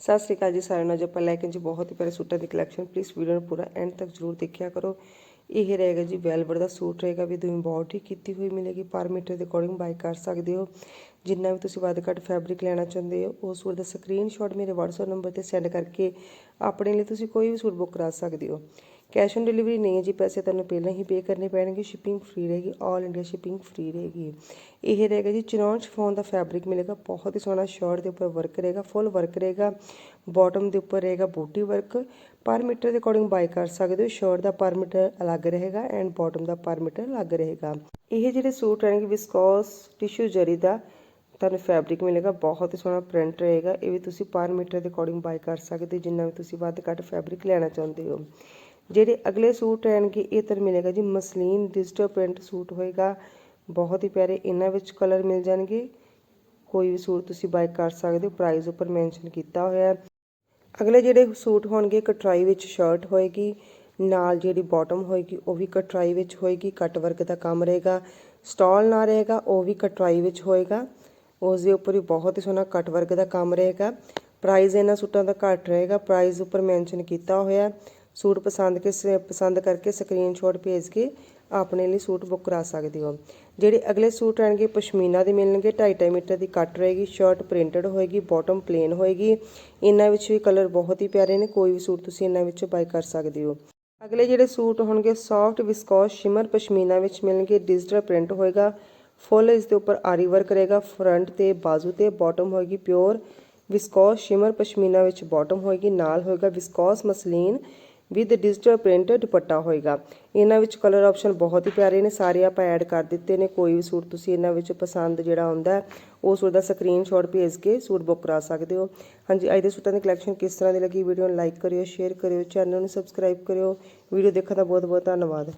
ਸਤਿ ਸ਼੍ਰੀ ਅਕਾਲ ਜੀ ਸਾਰਿਆਂ ਨੂੰ। ਅੱਜ ਆਪਾਂ ਲੈ ਕੇ ਜੀ ਬਹੁਤ ਹੀ ਪਿਆਰੇ ਸੂਟਾਂ ਦੀ ਕਲੈਕਸ਼ਨ ਪਲੀਜ਼ ਵੀਡੀਓ ਨੂੰ ਪੂਰਾ ਐਂਡ ਤੱਕ ਜ਼ਰੂਰ ਦੇਖਿਆ ਕਰੋ। ਇਹ ਰਹੇਗਾ ਜੀ ਵੈਲਵਰ ਦਾ ਸੂਟ ਰਹੇਗਾ ਵੀ ਤੁਸੀਂ embroidery ਕੀਤੀ ਹੋਈ ਮਿਲੇਗੀ। ਪਰ ਮੀਟਰ ਦੇ ਅਕੋਰਡਿੰਗ ਬਾਈ ਕਰ ਸਕਦੇ ਹੋ। ਜਿੰਨਾ ਵੀ ਤੁਸੀਂ ਵੱਧ ਘੱਟ ਫੈਬਰਿਕ ਲੈਣਾ ਚਾਹੁੰਦੇ ਹੋ, ਉਹ ਸੂਟ ਦਾ ਸਕਰੀਨਸ਼ਾਟ ਮੇਰੇ WhatsApp ਨੰਬਰ ਤੇ ਸੈਂਡ ਕਰਕੇ ਆਪਣੇ ਲਈ ਤੁਸੀਂ ਕੋਈ ਵੀ ਸੂਟ ਬੁੱਕ ਕਰਾ ਸਕਦੇ ਹੋ। ਕੈਸ਼ ਔਨ ਡਿਲੀਵਰੀ ਨਹੀਂ ਹੈ ਜੀ, ਪੈਸੇ ਤੁਹਾਨੂੰ ਪਹਿਲਾਂ ਹੀ ਪੇ ਕਰਨੇ ਪੈਣਗੇ ਸ਼ਿਪਿੰਗ ਫ੍ਰੀ ਰਹੇਗੀ ਆਲ ਇੰਡੀਆ ਸ਼ਿਪਿੰਗ ਫ੍ਰੀ ਰਹੇਗੀ। ਇਹ ਰਹੇਗਾ ਜੀ ਚਿਨੌਨ ਫੋਨ ਦਾ ਫੈਬਰਿਕ ਮਿਲੇਗਾ, ਬਹੁਤ ਹੀ ਸੋਹਣਾ ਸ਼ਰਟ ਦੇ ਉੱਪਰ ਵਰਕ ਰਹੇਗਾ ਫੁੱਲ ਵਰਕ ਰਹੇਗਾ ਬਾਟਮ ਦੇ ਉੱਪਰ ਰਹੇਗਾ ਬੂਟੀ ਵਰਕ ਪਰ ਮੀਟਰ ਦੇ ਅਕੋਰਡਿੰਗ ਬਾਈ ਕਰ ਸਕਦੇ ਹੋ ਸ਼ਰਟ ਦਾ ਪਰ ਮੀਟਰ ਅਲੱਗ ਰਹੇਗਾ ਐਂਡ ਬਾਟਮ ਦਾ ਪਰ ਮੀਟਰ ਅਲੱਗ ਰਹੇਗਾ। ਇਹ ਜਿਹੜੇ ਸੂਟ ਰਹਿਣਗੇ ਵਿਸਕੋਸ ਟਿਸ਼ੂ ਜਰੀ ਦਾ, ਤੁਹਾਨੂੰ ਫੈਬਰਿਕ ਮਿਲੇਗਾ, ਬਹੁਤ ਹੀ ਸੋਹਣਾ ਪ੍ਰਿੰਟ ਰਹੇਗਾ, ਇਹ ਵੀ ਤੁਸੀਂ ਪਰ ਮੀਟਰ ਦੇ ਅਕੋਰਡਿੰਗ ਬਾਈ ਕਰ ਸਕਦੇ ਹੋ, ਜਿੰਨਾ ਵੀ ਤੁਸੀਂ ਵੱਧ ਘੱਟ ਫੈਬਰਿਕ ਲੈਣਾ ਚਾਹੁੰਦੇ ਹੋ। ਜਿਹੜੇ ਅਗਲੇ ਸੂਟ ਰਹਿਣਗੇ, ਇਹ ਤੁਹਾਨੂੰ ਮਿਲੇਗਾ ਜੀ ਮਸਲੀਨ ਡਿਜੀਟਲ ਪ੍ਰਿੰਟ ਸੂਟ ਹੋਏਗਾ। ਬਹੁਤ ਹੀ ਪਿਆਰੇ, ਇਹਨਾਂ ਵਿੱਚ ਕਲਰ ਮਿਲ ਜਾਣਗੇ। ਕੋਈ ਵੀ ਸੂਟ ਤੁਸੀਂ ਬਾਈ ਕਰ ਸਕਦੇ ਹੋ ਪ੍ਰਾਈਸ ਉੱਪਰ ਮੈਂਸ਼ਨ ਕੀਤਾ ਹੋਇਆ ਹੈ। ਅਗਲੇ ਜਿਹੜੇ ਸੂਟ ਹੋਣਗੇ ਕਟਰਾਈ ਵਿੱਚ ਸ਼ਰਟ ਹੋਏਗੀ, ਨਾਲ ਜਿਹੜੀ ਬਾਟਮ ਹੋਏਗੀ, ਉਹ ਵੀ ਕਟਰਾਈ ਵਿੱਚ ਹੋਏਗੀ ਕਟ ਵਰਕ ਦਾ ਕੰਮ ਰਹੇਗਾ। ਸਟਾਲ ਨਾ ਰਹੇਗਾ, ਉਹ ਵੀ ਕਟਰਾਈ ਵਿੱਚ ਹੋਏਗਾ। ਉਸ ਦੇ ਉੱਪਰ ਵੀ ਬਹੁਤ ਹੀ ਸੋਹਣਾ ਕਟ ਵਰਕ ਦਾ ਕੰਮ ਰਹੇਗਾ। ਪ੍ਰਾਈਸ ਇਹਨਾਂ ਸੂਟਾਂ ਦਾ ਘੱਟ ਰਹੇਗਾ ਪ੍ਰਾਈਸ ਉੱਪਰ ਮੈਂਸ਼ਨ ਕੀਤਾ ਹੋਇਆ ਸੂਟ ਪਸੰਦ ਕੇ ਪਸੰਦ ਕਰਕੇ ਸਕਰੀਨਸ਼ਾਟ ਭੇਜ ਕੇ ਆਪਣੇ ਲਈ ਸੂਟ ਬੁੱਕ ਕਰਾ ਸਕਦੇ ਹੋ। ਜਿਹੜੇ ਅਗਲੇ ਸੂਟ ਰਹਿਣਗੇ ਪਸ਼ਮੀਨਾ ਦੇ ਮਿਲਣਗੇ 2.5 ਮੀਟਰ ਦੀ ਕੱਟ ਰਹੇਗੀ ਸ਼ਰਟ ਪ੍ਰਿੰਟਡ ਹੋਏਗੀ ਬਾਟਮ ਪਲੇਨ ਹੋਏਗੀ। ਇਹਨਾਂ ਵਿੱਚ ਵੀ ਕਲਰ ਬਹੁਤ ਹੀ ਪਿਆਰੇ ਨੇ, ਕੋਈ ਵੀ ਸੂਟ ਤੁਸੀਂ ਇਹਨਾਂ ਵਿੱਚੋਂ ਬਾਈ ਕਰ ਸਕਦੇ ਹੋ। ਅਗਲੇ ਜਿਹੜੇ ਸੂਟ ਹੋਣਗੇ ਸੌਫਟ ਵਿਸਕੋਸ ਸ਼ਿਮਰ ਪਸ਼ਮੀਨਾ ਵਿੱਚ ਮਿਲਣਗੇ ਡਿਜੀਟਲ ਪ੍ਰਿੰਟ ਹੋਏਗਾ। ਫੁੱਲ ਇਸ ਦੇ ਉੱਪਰ ਆਰੀ ਵਰਕ ਰਹੇਗਾ ਫਰੰਟ ਤੇ ਬਾਜ਼ੂ ਤੇ ਬਾਟਮ ਹੋਏਗੀ ਪਿਓਰ ਵਿਸਕੋਸ ਸ਼ਿਮਰ ਪਸ਼ਮੀਨਾ ਵਿੱਚ ਬਾਟਮ ਹੋਏਗੀ, ਨਾਲ ਹੋਏਗਾ viscose muslin. With digital print dupatta ਹੋਏਗਾ। ਇਹਨਾਂ ਵਿੱਚ ਕਲਰ ਆਪਸ਼ਨ ਬਹੁਤ ਹੀ ਪਿਆਰੇ ਨੇ, ਸਾਰੇ ਆਪਾਂ ਐਡ ਕਰ ਦਿੱਤੇ ਨੇ। ਕੋਈ ਵੀ ਸੂਟ ਤੁਸੀਂ ਇਹਨਾਂ ਵਿੱਚ ਪਸੰਦ ਜਿਹੜਾ ਆਉਂਦਾ ਉਹ ਸੂਟ ਦਾ ਸਕਰੀਨਸ਼ਾਟ ਭੇਜ ਕੇ ਸੂਟ ਬੁੱਕ ਕਰਾ ਸਕਦੇ ਹੋ। ਹਾਂਜੀ, ਅੱਜ ਦੇ ਸੂਟਾਂ ਦੀ ਕਲੈਕਸ਼ਨ ਕਿਸ ਤਰ੍ਹਾਂ ਦੀ ਲੱਗੀ? ਵੀਡੀਓ ਨੂੰ ਲਾਈਕ ਕਰਿਓ ਸ਼ੇਅਰ ਕਰਿਓ ਚੈਨਲ ਨੂੰ ਸਬਸਕ੍ਰਾਈਬ ਕਰਿਓ। ਵੀਡੀਓ ਦੇਖਣ ਦਾ ਬਹੁਤ ਬਹੁਤ ਧੰਨਵਾਦ।